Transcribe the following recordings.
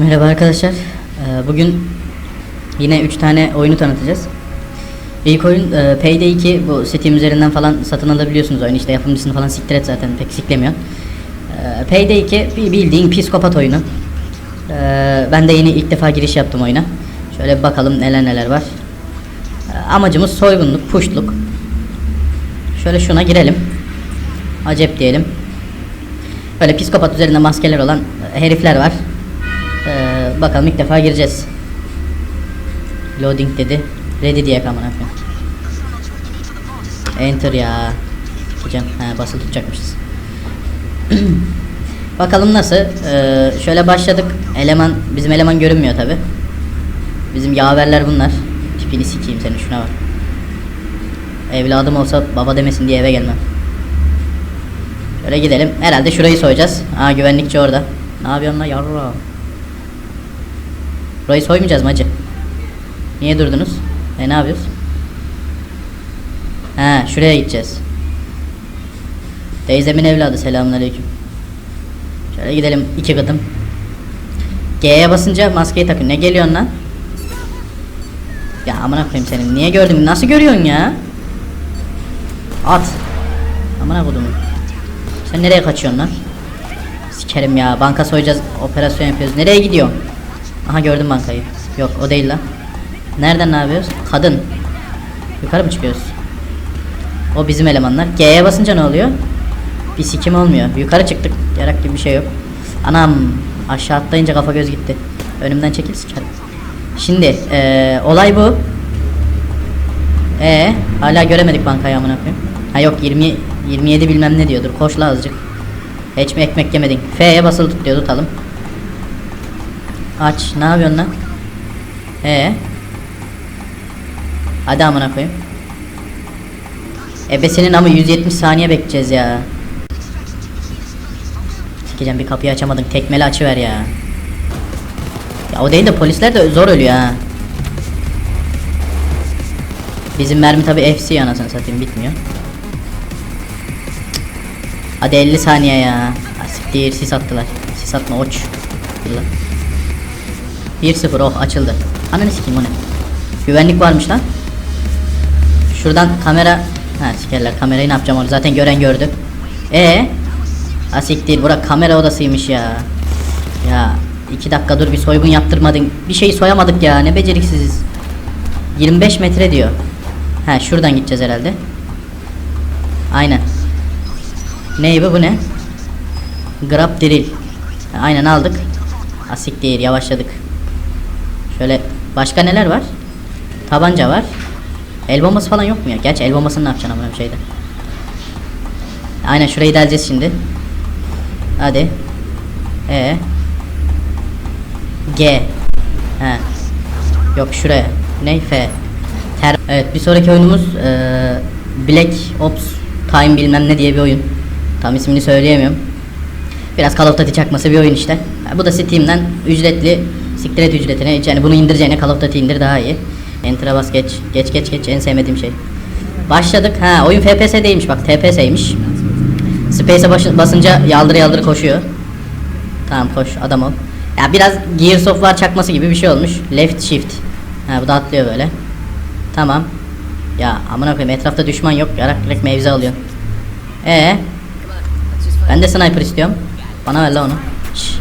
Merhaba arkadaşlar. Ee, Bugün yine 3 tane oyunu tanıtacağız. İlk oyun e, Payday 2 bu Steam üzerinden falan satın alabiliyorsunuz oyunu işte yapımcısını falan siktir et zaten pek siklemiyor. Ee, Payday 2 bir bildiğin psikopat oyunu. Ee, Ben de yeni ilk defa giriş yaptım oyuna. Şöyle bir bakalım neler neler var. Amacımız soygunluk, puştluk. Şöyle şuna girelim. Acep diyelim. Böyle psikopat üzerinde maskeler olan herifler var. Bakalım ilk defa gireceğiz. Loading dedi. Ready diye kamera. Enter ya. Hocam ha, basılı tutacakmışız. bakalım nasıl. Ee, şöyle başladık. Eleman bizim eleman görünmüyor tabi. Bizim yaverler bunlar. Tipini sikeyim senin şuna bak. Evladım olsa baba demesin diye eve gelmem. Şöyle gidelim. Herhalde şurayı soyacağız. Aa güvenlikçi orada. Ne yapıyorsun lan yavrum? Burayı soymayacağız mı hacı? Niye durdunuz? E ne yapıyoruz? Ha şuraya gideceğiz. Teyzemin evladı selamünaleyküm. Şöyle gidelim iki katım. G'ye basınca maskeyi takın. Ne geliyorsun lan? Ya amına koyayım senin. Niye gördün? Nasıl görüyorsun ya? At. Amına kodumu. Sen nereye kaçıyorsun lan? Sikerim ya. Banka soyacağız. Operasyon yapıyoruz. Nereye gidiyorsun? Aha gördüm bankayı. Yok o değil lan. Nereden ne yapıyoruz? Kadın. Yukarı mı çıkıyoruz? O bizim elemanlar. G'ye basınca ne oluyor? Bir sikim olmuyor. Yukarı çıktık. Yarak gibi bir şey yok. Anam. Aşağı atlayınca kafa göz gitti. Önümden çekil sikerim. Şimdi eee, olay bu. E hala göremedik bankayı amına koyayım. Ha yok 20 27 bilmem ne diyordur. Koş la azıcık. Hiç mi ekmek yemedin? F'ye basılı tut diyor tutalım. Aç. Ne yapıyorsun lan? Ee? Hadi amına koyayım. Ebesinin ama 170 saniye bekleyeceğiz ya. Sikeceğim bir kapıyı açamadın. Tekmeli açıver ya. Ya o değil de polisler de zor ölüyor ha. Bizim mermi tabi FC anasını satayım bitmiyor. Hadi 50 saniye ya. Siktir sis attılar. Sis atma oç. Yallah. 1-0 oh açıldı. Ananı sikeyim o ne? Güvenlik varmış lan. Şuradan kamera ha sikerler kamerayı ne yapacağım onu zaten gören gördü. E Asiktir bura kamera odasıymış ya. Ya iki dakika dur bir soygun yaptırmadın. Bir şeyi soyamadık ya ne beceriksiziz. 25 metre diyor. Ha şuradan gideceğiz herhalde. Aynen. Ney bu bu ne? Grab drill. Aynen aldık. Asik değil yavaşladık. Şöyle başka neler var? Tabanca var. El bombası falan yok mu ya? Gerçi el bombasını ne yapacaksın ama şeyde. Aynen şurayı deleceğiz şimdi. Hadi. E. G. He. Yok şuraya. Ne? F. Ter evet bir sonraki oyunumuz eee, Black Ops Time bilmem ne diye bir oyun. Tam ismini söyleyemiyorum. Biraz Call of Duty çakması bir oyun işte. Bu da Steam'den ücretli siktir et ücretine. Yani bunu indireceğine Call of Duty indir daha iyi. Enter'a bas geç. Geç geç geç en sevmediğim şey. Başladık. Ha oyun FPS değilmiş bak TPS'ymiş. Space'e basınca yaldır yaldır koşuyor. Tamam koş adam ol. Ya biraz Gears of War çakması gibi bir şey olmuş. Left shift. Ha bu da atlıyor böyle. Tamam. Ya amına koyayım etrafta düşman yok. Yarak direkt mevzi alıyorsun. Ee, ben de sniper istiyorum. Bana ver la onu. Şş.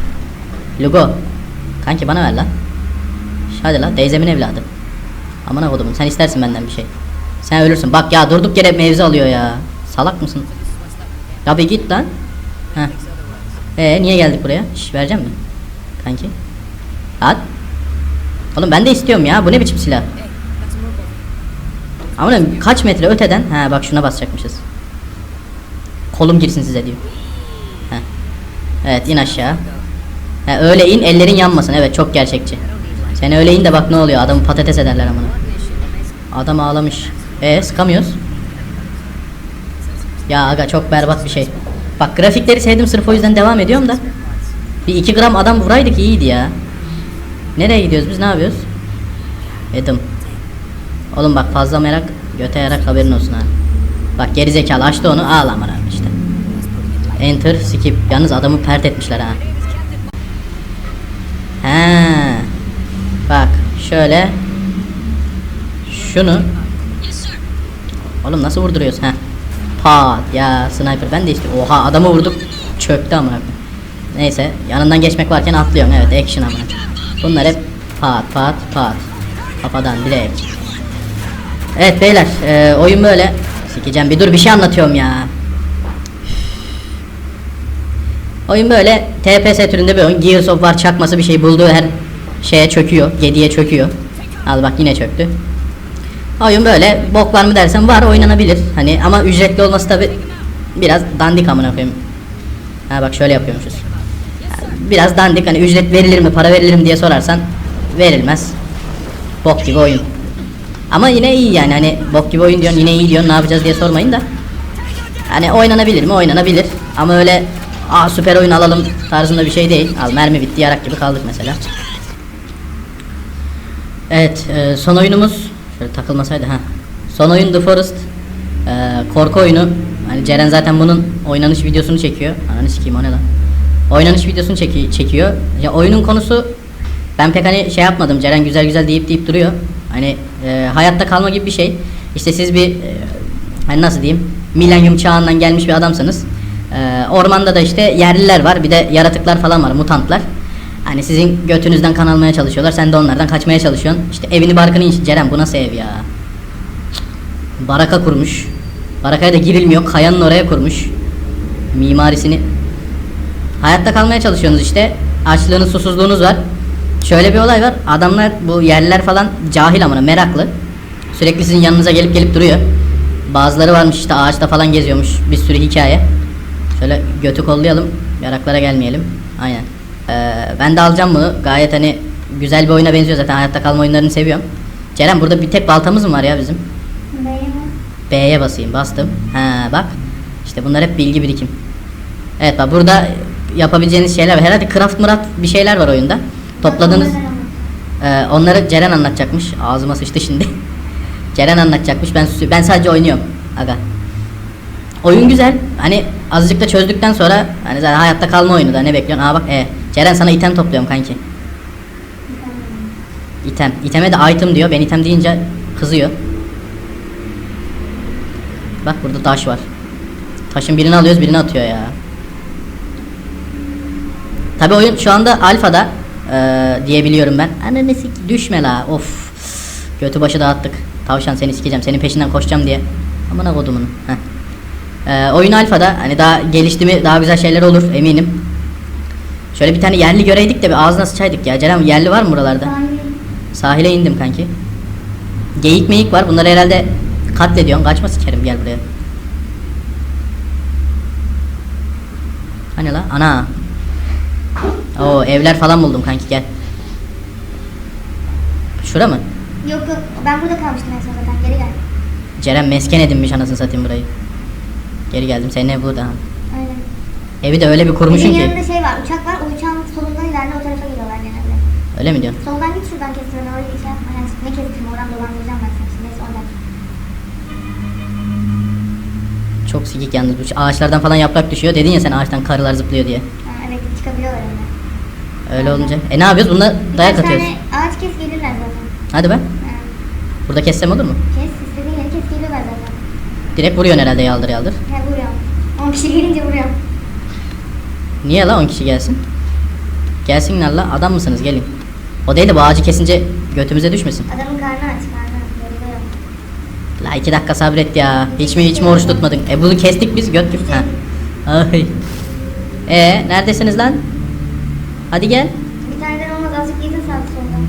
Lugo. Kanki bana ver lan. Hadi la teyzemin evladı. Amına kodumun sen istersin benden bir şey. Sen ölürsün. Bak ya durduk yere mevzi alıyor ya. Salak mısın? Ya bir git lan. Heh. Ee niye geldik buraya? Şş vereceğim mi? Kanki. At. Oğlum ben de istiyorum ya. Bu ne biçim silah? Ama lan kaç metre öteden ha bak şuna basacakmışız. Kolum girsin size diyor. Heh. Evet in aşağı. Ha, öyle in ellerin yanmasın. Evet çok gerçekçi. Sen öyle in de bak ne oluyor. Adamı patates ederler amına. Adam ağlamış. E sıkamıyoruz. Ya aga çok berbat bir şey. Bak grafikleri sevdim sırf o yüzden devam ediyorum da. Bir 2 gram adam vuraydık iyiydi ya. Nereye gidiyoruz biz ne yapıyoruz? Edim. Oğlum bak fazla merak göte yarak haberin olsun ha. Bak geri zekalı açtı onu ağla amına işte. Enter skip. Yalnız adamı pert etmişler ha. He. Bak şöyle. Şunu. Oğlum nasıl vurduruyorsun ha? Pat ya sniper ben de işte oha adamı vurduk çöktü koyayım. Neyse yanından geçmek varken atlıyorsun evet action amına. Bunlar hep pat pat pat. Kafadan direkt. Evet beyler e, oyun böyle. Sikeceğim bir dur bir şey anlatıyorum ya. Oyun böyle TPS türünde bir oyun. Gears of War çakması bir şey bulduğu her şeye çöküyor. Gediye çöküyor. Al bak yine çöktü. Oyun böyle bok var mı dersen var oynanabilir. Hani ama ücretli olması tabi biraz dandik amına koyayım. Ha bak şöyle yapıyormuşuz. Biraz dandik hani ücret verilir mi para verilir mi diye sorarsan verilmez. Bok gibi oyun. Ama yine iyi yani hani bok gibi oyun diyorsun yine iyi diyorsun ne yapacağız diye sormayın da. Hani oynanabilir mi? Oynanabilir. Ama öyle aa süper oyun alalım tarzında bir şey değil. Al mermi bitti yarak gibi kaldık mesela. Evet e, son oyunumuz şöyle takılmasaydı ha. Son oyun The Forest. E, korku oyunu. Hani Ceren zaten bunun oynanış videosunu çekiyor. Ananı sikeyim o ne lan? Oynanış videosunu çeki- çekiyor. Ya oyunun konusu ben pek hani şey yapmadım. Ceren güzel güzel deyip deyip duruyor. Hani e, hayatta kalma gibi bir şey. İşte siz bir e, hani nasıl diyeyim? Milenyum çağından gelmiş bir adamsınız. Ormanda da işte yerliler var. Bir de yaratıklar falan var, mutantlar. Hani sizin götünüzden kan almaya çalışıyorlar. Sen de onlardan kaçmaya çalışıyorsun. İşte evini barkını inş. Ceren bu nasıl ev ya? Baraka kurmuş. Barakaya da girilmiyor. Kayanın oraya kurmuş. Mimarisini. Hayatta kalmaya çalışıyorsunuz işte. Açlığınız, susuzluğunuz var. Şöyle bir olay var. Adamlar bu yerliler falan cahil amına meraklı. Sürekli sizin yanınıza gelip gelip duruyor. Bazıları varmış işte ağaçta falan geziyormuş. Bir sürü hikaye. Şöyle götü kollayalım. Yaraklara gelmeyelim. Aynen. Ee, ben de alacağım bunu. Gayet hani güzel bir oyuna benziyor zaten. Hayatta kalma oyunlarını seviyorum. Ceren burada bir tek baltamız mı var ya bizim? B'ye basayım. Bastım. Ha bak. İşte bunlar hep bilgi birikim. Evet bak burada yapabileceğiniz şeyler var. Herhalde craft murat bir şeyler var oyunda. Topladığınız ee, onları Ceren anlatacakmış. Ağzıma sıçtı şimdi. Ceren anlatacakmış. Ben ben sadece oynuyorum. Aga. Oyun güzel. Hani azıcık da çözdükten sonra hani zaten hayatta kalma oyunu da ne bekliyorsun? Aa bak e. Ceren sana item topluyorum kanki. İtem. İteme de item diyor. Ben item deyince kızıyor. Bak burada taş var. Taşın birini alıyoruz birini atıyor ya. Tabi oyun şu anda alfada eee diyebiliyorum ben. Ananı sik düşme la of. Götü başı dağıttık. Tavşan seni sikeceğim senin peşinden koşacağım diye. Amına kodumun. Heh. Eee, oyun alfada hani daha gelişti mi daha güzel şeyler olur eminim. Şöyle bir tane yerli göreydik de bir ağzına sıçaydık ya. Ceren yerli var mı buralarda? Sahile indim kanki. Geyik meyik var. Bunları herhalde katlediyorsun. Kaçma sikerim gel buraya. Hani la? Ana. Oo evler falan buldum kanki gel. Şura mı? Yok yok ben burada kalmıştım en son zaten geri gel. Ceren mesken edinmiş anasını satayım burayı. Geri geldim senin ev burada. Aynen. Evi de öyle bir kurmuşsun Evin ki. yanında şey var uçak var o uçağın solundan ileride o tarafa geliyorlar genelde. Öyle mi diyorsun? Soldan git şuradan kestirme oraya bir şey yapma. Yani ne kestirme oradan dolandıracağım ben seni şimdi neyse oradan. Çok sikik yalnız bu ağaçlardan falan yaprak düşüyor. Dedin ya sen ağaçtan karılar zıplıyor diye. Ha, evet çıkabiliyorlar öyle. Öyle olunca. E ne yapıyoruz? Bununla dayak Birkaç atıyoruz. tane ağaç kes gelirler zaten. Hadi be. Ha, Burada kessem olur mu? kes. Direkt vuruyorsun herhalde yaldır yaldır. Ha vuruyorum. 10 kişi gelince vuruyorum. Niye la 10 kişi gelsin? Gelsinler la adam mısınız gelin. O değil de bu ağacı kesince götümüze düşmesin. Adamın karnı aç karnı. Yoruluyor. La 2 dakika sabret ya. Hiç mi hiç mi oruç tutmadın? E bunu kestik biz göt gibi. Ha. Ay. E neredesiniz lan? Hadi gel. Bir taneden olmaz azıcık yedin sağda solda.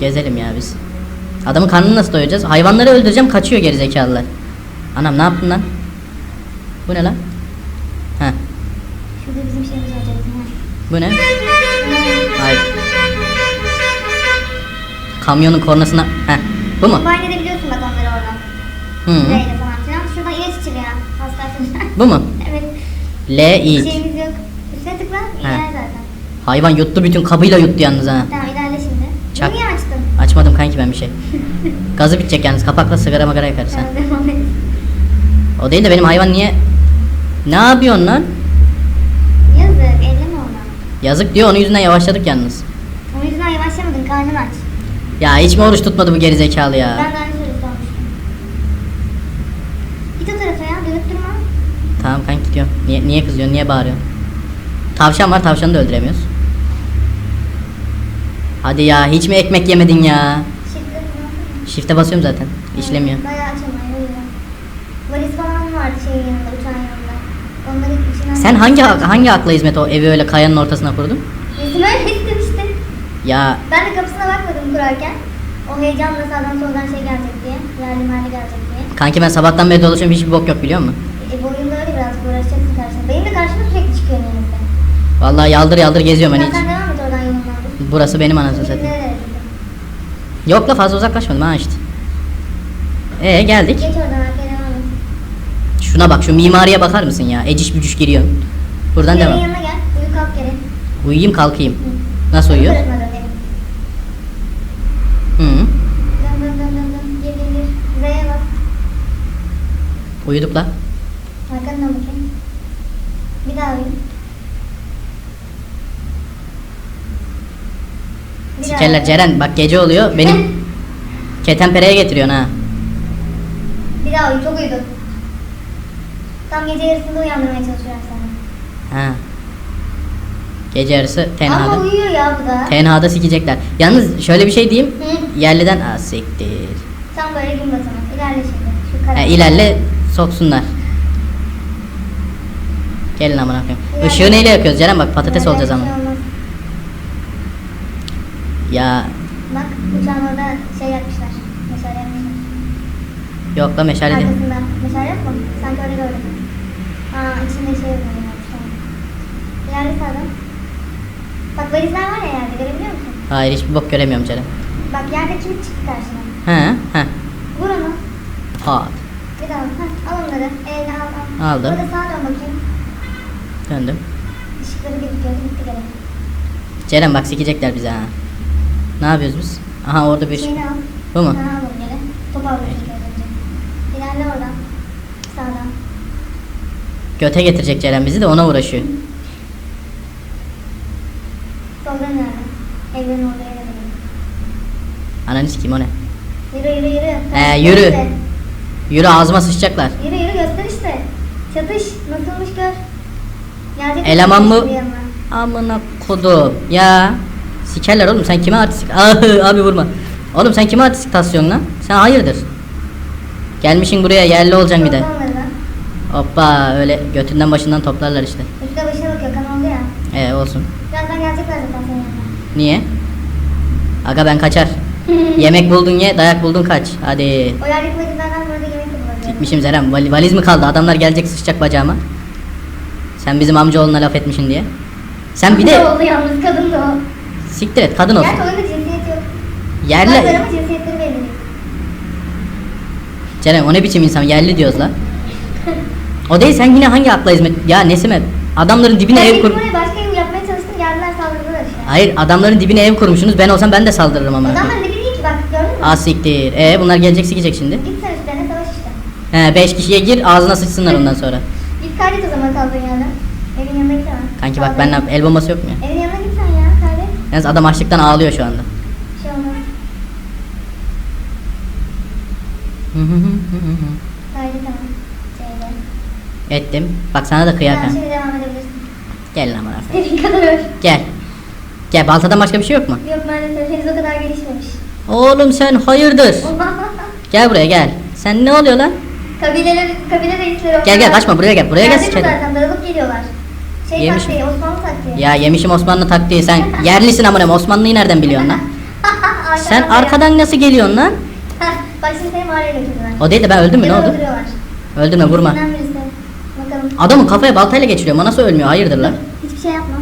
Gezelim ya biz. Adamın karnını nasıl doyuracağız? Hayvanları öldüreceğim kaçıyor gerizekalılar. Anam ne yaptın lan? Bu ne lan? Ha. Şurada bizim şeyimiz olacak. Bu ne? Hayır. Kamyonun kornasına. Heh. Bu mu? Combine edebiliyorsun bak onları oradan. Hı. Neyle falan filan. Şuradan ilaç içiliyor. Hasta Bu mu? evet. L Bir i. şeyimiz yok. Üstüne tıkla. ilerle zaten. Hayvan yuttu bütün kabıyla yuttu yalnız ha. Tamam ilerle şimdi. Çak. Bunu niye açtın? Açmadım kanki ben bir şey. Gazı bitecek yalnız kapakla sigara magara yakarız ha. O değil de benim hayvan niye... Ne yapıyorsun lan? Yazık elleme ona. Yazık diyor onun yüzünden yavaşladık yalnız. Hani karnın aç. Ya hiç mi oruç tutmadı bu gerizekalı ya? Ben de aynı soruyu sormuştum. Git o tarafa ya. Dönüp durma. Tamam kanka gidiyorum. Niye, niye kızıyorsun? Niye bağırıyorsun? Tavşan var tavşanı da öldüremiyoruz. Hadi ya hiç mi ekmek yemedin ya? Shift'e basıyorum zaten. İşlemiyor. Bayağı açamayın o yüzden. Valiz falan vardı şeyin yanında, uçağın yanında. Onları içinden... Sen hangi hangi akla hizmet o evi öyle kayanın ortasına kurdun? Bizim öyle istemişti. Ya Ben de kapısına bakmadım kurarken. O heyecanla sağdan soldan şey gelecek diye. Yerli merli gelecek diye. kanki ben sabahtan beri dolaşıyorum hiçbir bok yok biliyor musun? E, bu oyunda öyle biraz uğraşacaksın karşına. Benim de karşıma sürekli çıkıyor neyse. Vallahi yaldır yaldır geziyorum hani hiç. sen devam et oradan yolundan. Burası benim anasını satayım. nereye Yok la fazla uzaklaşmadım ha işte. Ee geldik. Geç oradan. Şuna bak şu mimariye bakar mısın ya? Eciş bücüş giriyor. Buradan Yerin devam. yanına gel. Uyu kalk geri. Uyuyayım kalkayım. Nasıl uyuyor? Hı. Dön dön dön dön. Gir gir gir. Z'ye bas. Uyuduk la. Arkanı dön bakayım. Bir daha uyu. Bir daha Sikerler uyu. Ceren bak gece oluyor. Benim ketenpereye getiriyorsun ha. Bir daha uyu. Çok uyudun. Tam gece yarısında uyandırmaya çalışıyorum seni. Ha. Gece yarısı Ama tenhada. uyuyor ya bu da. Tenhada sikecekler. Yalnız şöyle bir şey diyeyim. Hı. Yerliden aa siktir. Tam böyle gün batımı. İlerle şimdi. Şu kadar. İlerle soksunlar. Gelin amına koyayım. Işığı neyle yakıyoruz Ceren bak patates İlerle, olacağız ama. şey olmaz. Ya Bak uçağın orada şey yapmışlar. Meşale yapmışlar. yok la meşale değil. Arkasında. Meşale yok mu? Sanki öyle gördüm. Aa içinde şey yok. Tamam. İlerle sağdan. Bak valizler var ya yerde görebiliyor musun? Hayır hiçbir bok göremiyorum Ceren. Bak yerde kilit çıktı karşına. He he. Vur onu. Pat. Bir daha. Heh, al onları. Eline al al. Aldım. Burada sağa dön bakayım. Döndüm. Işıkları gözüküyor. Gitti gene. Ceren bak sikecekler bize ha. Ne yapıyoruz biz? Aha orada bir al. Bu mu? Ha, al onu geri. Topu al bakayım önce. İlerle oradan. Göte getirecek Ceren bizi de ona uğraşıyor. Soldan ilerle. Evlerin orada dön. Ananı sikeyim o ne? Yürü yürü yürü. Ee, Göster yürü. işte. Yürü ağzıma sıçacaklar. Yürü yürü göster işte. Çatış. Nasılmış gör. Gelecek Eleman mı? Amına kodum. Ya. Sikerler oğlum sen kime artistik... Abi vurma. Oğlum sen kime artistik tasıyorsun lan? Sen hayırdır? Gelmişin buraya yerli olacaksın bir de. Da. Hoppa öyle götünden başından toplarlar işte. Üstte başına bakıyor. Kan oldu ya. Ee olsun. Birazdan gelecekler zaten senin yanına. Niye? Aga ben kaçar. Yemek buldun ye, dayak buldun kaç. Hadi. O yerdeki valizlerden burada yemek yapılacak. Gitmişim Zeren. Vali- valiz mi kaldı? Adamlar gelecek sıçacak bacağıma. Sen bizim amcaoğluna laf etmişsin diye. Sen bir de oldu yalnız kadın da o. siktir et kadın olsun. Gerçi oyunda cinsiyet yok. Yerli. Bazıları ama cinsiyetleri belli. Ceren o ne biçim insan? Yerli diyoruz la. O değil sen yine hangi akla hizmet? Ya Nesime adamların dibine Ben ev kur. buraya başka ev yapmaya çalıştım geldiler saldırdılar işte. Hayır adamların dibine ev kurmuşsunuz. Ben olsam ben de saldırırım ama. Adamlar dibi değil ki bak gördün mü? Aa siktir. Ee bunlar gelecek sikecek şimdi. Git sen üstlerine savaş işte. He 5 kişiye gir ağzına sıçsınlar ondan sonra. Git kaydet o zaman kaldığın yerden. Evin yanına git hemen. Kanki bak Kaldığın- ben el bombası yok mu ya? Evin yanına git sen ya kaydet. Yalnız adam açlıktan ağlıyor şu anda. Bir şey olmaz. Kaydet hemen. Şeyde. Ettim. Bak sana da kıyak ha. Şimdi devam edebilirsin. Gel lan bana. İstediğin kadar öl. Gel. Gel baltadan başka bir şey yok mu? Yok maalesef henüz o kadar gelişmemiş. Oğlum sen hayırdır? Gel buraya gel. Sen ne oluyor lan? Kabileler, kabile reisleri Gel gel kaçma buraya gel. Buraya gel sikerim. zaten darılıp geliyorlar. Şey Yemişim. taktiği, Osmanlı taktiği. Ya yemişim Osmanlı taktiği sen yerlisin amına Osmanlı'yı nereden biliyorsun lan? Sen Arkadan nasıl geliyorsun lan? Bak şimdi seni mağaraya götürdüler. O değil de ben öldüm mü ne oldu? öldürüyorlar. Öldürme vurma. Adamın kafaya baltayla geçiriyor. Nasıl ölmüyor? Hayırdır lan? Hiçbir şey yapma.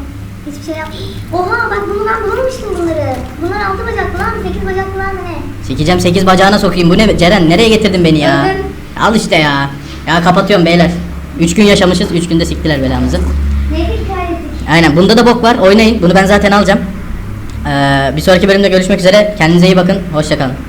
Hiçbir şey yapma. Oha bak bunu ben bulamamıştım bunları. Bunlar altı bacaklı lan, sekiz bacaklı lan ne? Sikeceğim 8 bacağına sokayım. Bu ne? Ceren nereye getirdin beni ya? Öldüm. Al işte ya. Ya kapatıyorum beyler. 3 gün yaşamışız. 3 günde siktiler belamızı. Neydi hikaye ettik? Aynen bunda da bok var. Oynayın. Bunu ben zaten alacağım. Ee, bir sonraki bölümde görüşmek üzere. Kendinize iyi bakın. Hoşçakalın.